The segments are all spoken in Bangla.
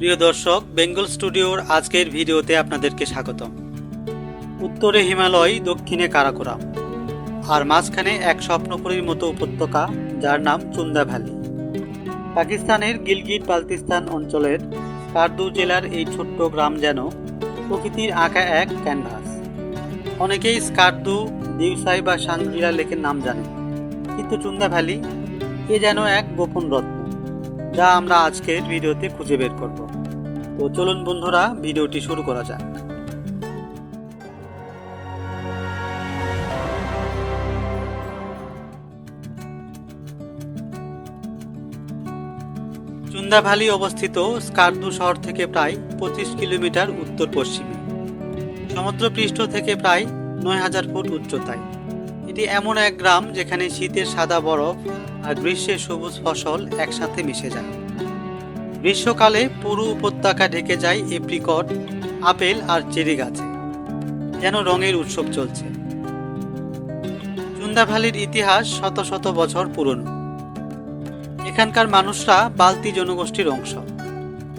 প্রিয় দর্শক, বেঙ্গল স্টুডিওর আজকের ভিডিওতে আপনাদেরকে স্বাগতম। উত্তরে হিমালয়, দক্ষিণে কারাকোরাম। আর মাঝখানে এক স্বপ্নপুরীর মতো উপত্যকা, যার নাম চুন্দা ভ্যালি। পাকিস্তানের গিলগিট বালতিস্তান অঞ্চলের কার্দু জেলার এই ছোট্ট গ্রাম যেন প্রকৃতির আঁকা এক ক্যানভাস। অনেকেই স্কার্দু, দিউসাই বা সাংগ্রিলা লেকের নাম জানে কিন্তু চুন্দা ভ্যালি, এ যেন এক গোপন রত্ন যা আমরা আজকের ভিডিওতে খুঁজে বের করব। তো চলুন বন্ধুরা, ভিডিওটি শুরু করা যাক। চুন্দা ভ্যালি অবস্থিত স্কার্দু শহর থেকে প্রায় পঁচিশ কিলোমিটার উত্তর পশ্চিমে সমুদ্রপৃষ্ঠ থেকে প্রায় নয় হাজার ফুট উচ্চতায়। এটি এমন এক গ্রাম যেখানে শীতের সাদা বরফ আর গ্রীষ্মের সবুজ ফসল একসাথে মিশে যায়। গ্রীষ্মকালে পুরো উপত্যকা ঢেকে যায় এপ্রিকট, আপেল আর চেরি গাছে। যেন রঙের উৎসব চলছে। চুন্দা ভ্যালির ইতিহাস শত শত বছর পুরনো। এখানকার মানুষরা বালতি জনগোষ্ঠীর অংশ,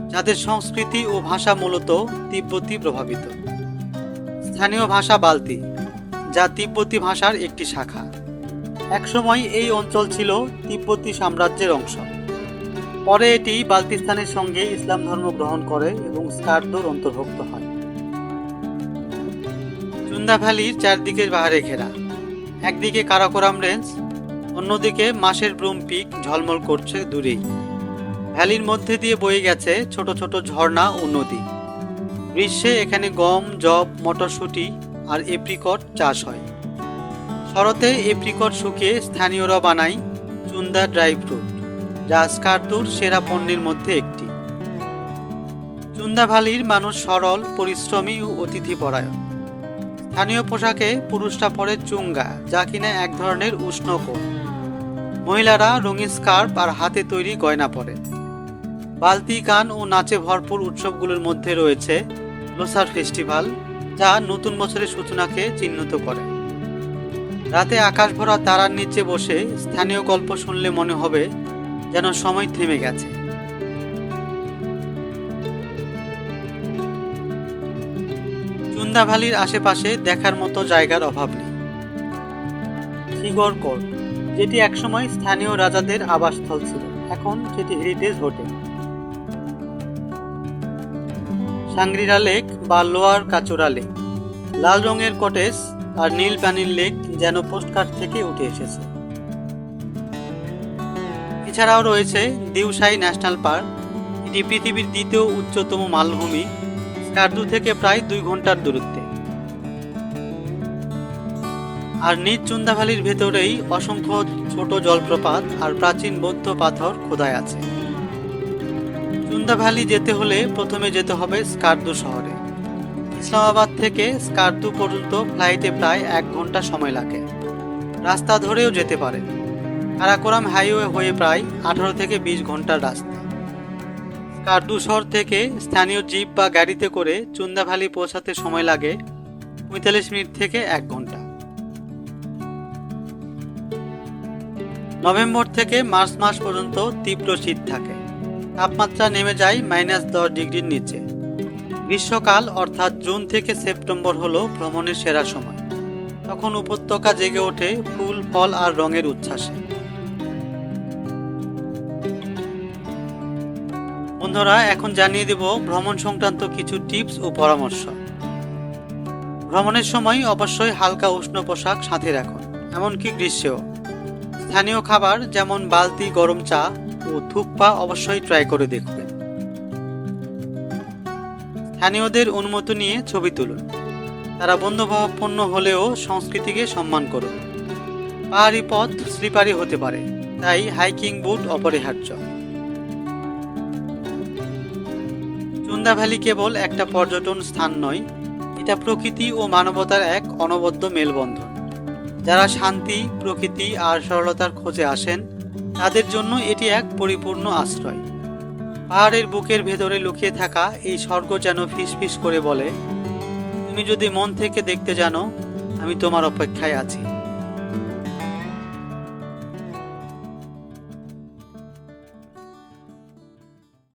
যাদের সংস্কৃতি ও ভাষা মূলত তিব্বতী প্রভাবিত। স্থানীয় ভাষা বালতি। যা তিব্বতী ভাষার একটি শাখা। একসময় এই অঞ্চল ছিল তিব্বতি সাম্রাজ্যের অংশ। পরে এটি বালতিস্তানের সঙ্গে ইসলাম ধর্ম গ্রহণ করে এবং স্কার্দোর অন্তর্ভুক্ত হয়। চুন্দা ভ্যালির চারদিকে পাহাড়ে ঘেরা। একদিকে কারাকোরাম রেঞ্জ, অন্যদিকে মাসের ব্রুম পিক ঝলমল করছে দূরেই। ভ্যালির মধ্যে দিয়ে বয়ে গেছে ছোট ছোট ঝর্ণা ও নদী। গ্রীষ্মে এখানে গম জব মটরশুঁটি আর এপ্রিকট চাষ হয়। শরতে এপ্রিকট শুকিয়ে স্থানীয়রা বানায় চুন্দা ড্রাই ফ্রুট যা স্কার্দুর সেরা পণ্যের মধ্যে একটি। চুন্দা ভ্যালির মানুষ সরল, পরিশ্রমী ও অতিথিপরায়ণ। স্থানীয় পোশাকে পুরুষরা পরে চুঙ্গা, যা কিনা এক ধরনের উষ্ণ মহিলারা রঙিন স্কার্ফ আর হাতে তৈরি গয়না পরে। বালতি গান ও নাচে ভরপুর উৎসবগুলোর মধ্যে রয়েছে লোসার ফেস্টিভ্যাল যা নতুন বছরের সূচনাকে চিহ্নিত করে। রাতে আকাশ ভরা তারার নিচে বসে স্থানীয় গল্প শুনলে মনে হবে যেন সময় থেমে গেছে। চুন্দা ভ্যালির আশেপাশে দেখার মতো জায়গার অভাব নেই। সিগর যেটি একসময় স্থানীয় রাজাদের আবাসস্থল ছিল, এখন সেটি হেরিটেজ হোটেল সাংগ্রিরা লেক বা লোয়ার কাচুরা লেক। লাল রঙের কটেজ আর নীল পানির লেক যেন পোস্টকার্ড থেকে উঠে এসেছে। এছাড়াও রয়েছে দিউসাই ন্যাশনাল পার্ক। এটি পৃথিবীর দ্বিতীয় উচ্চতম মালভূমি স্কার্দু থেকে প্রায় দুই ঘণ্টার দূরত্বে। আর নিজ চুন্দা ভ্যালির ভেতরেই অসংখ্য ছোট জলপ্রপাত আর প্রাচীন বৌদ্ধ পাথর খোদায় আছে। চুন্দা ভ্যালি যেতে হলে প্রথমে যেতে হবে স্কার্দু শহরে। ইসলামাবাদ থেকে স্কার্দু পর্যন্ত ফ্লাইটে প্রায় এক ঘণ্টা সময় লাগে। রাস্তা ধরেও যেতে পারে কারাকোরাম হাইওয়ে হয়ে প্রায় আঠারো থেকে বিশ ঘণ্টার রাস্তা। স্কার্দু শহর থেকে স্থানীয় জিপ বা গাড়িতে করে চুন্দা ভ্যালি পৌঁছাতে সময় লাগে পঁয়তাল্লিশ মিনিট থেকে এক ঘণ্টা। নভেম্বর থেকে মার্চ মাস পর্যন্ত তীব্র শীত থাকে। তাপমাত্রা নেমে যায় মাইনাস দশ ডিগ্রির নিচে। গ্রীষ্মকাল, অর্থাৎ জুন থেকে সেপ্টেম্বর হলো ভ্রমণের সেরা সময়। তখন উপত্যকা জেগে ওঠে ফুল, ফল আর রঙের উচ্ছ্বাসে। বন্ধুরা, এখন জানিয়ে দেব ভ্রমণ সংক্রান্ত কিছু টিপস ও পরামর্শ। ভ্রমণের সময় অবশ্যই হালকা উষ্ণ পোশাক সাথে রাখুন, এমনকি গ্রীষ্মেও। স্থানীয় খাবার যেমন বালতি গরম চা ও থুকপা অবশ্যই ট্রাই করে দেখবেন। স্থানীয়দের অনুমতি নিয়ে ছবি তুলুন। তারা বন্ধুভাবাপন্ন হলেও সংস্কৃতিকে সম্মান করুন। পাহাড়ি পথ স্লিপারি হতে পারে, তাই হাইকিং বুট অপরিহার্য। চুন্দা ভ্যালি কেবল একটা পর্যটন স্থান নয়, এটা প্রকৃতি ও মানবতার এক অনবদ্য মেলবন্ধন। যারা শান্তি, প্রকৃতি আর সরলতার খোঁজে আসেন তাদের জন্য এটি এক পরিপূর্ণ আশ্রয়। পাহাড়ের বুকের ভেতরে লুকিয়ে থাকা এই স্বর্গ যেন ফিস করে বলে, তুমি যদি মন থেকে দেখতে জানো, আমি তোমার অপেক্ষায় আছি।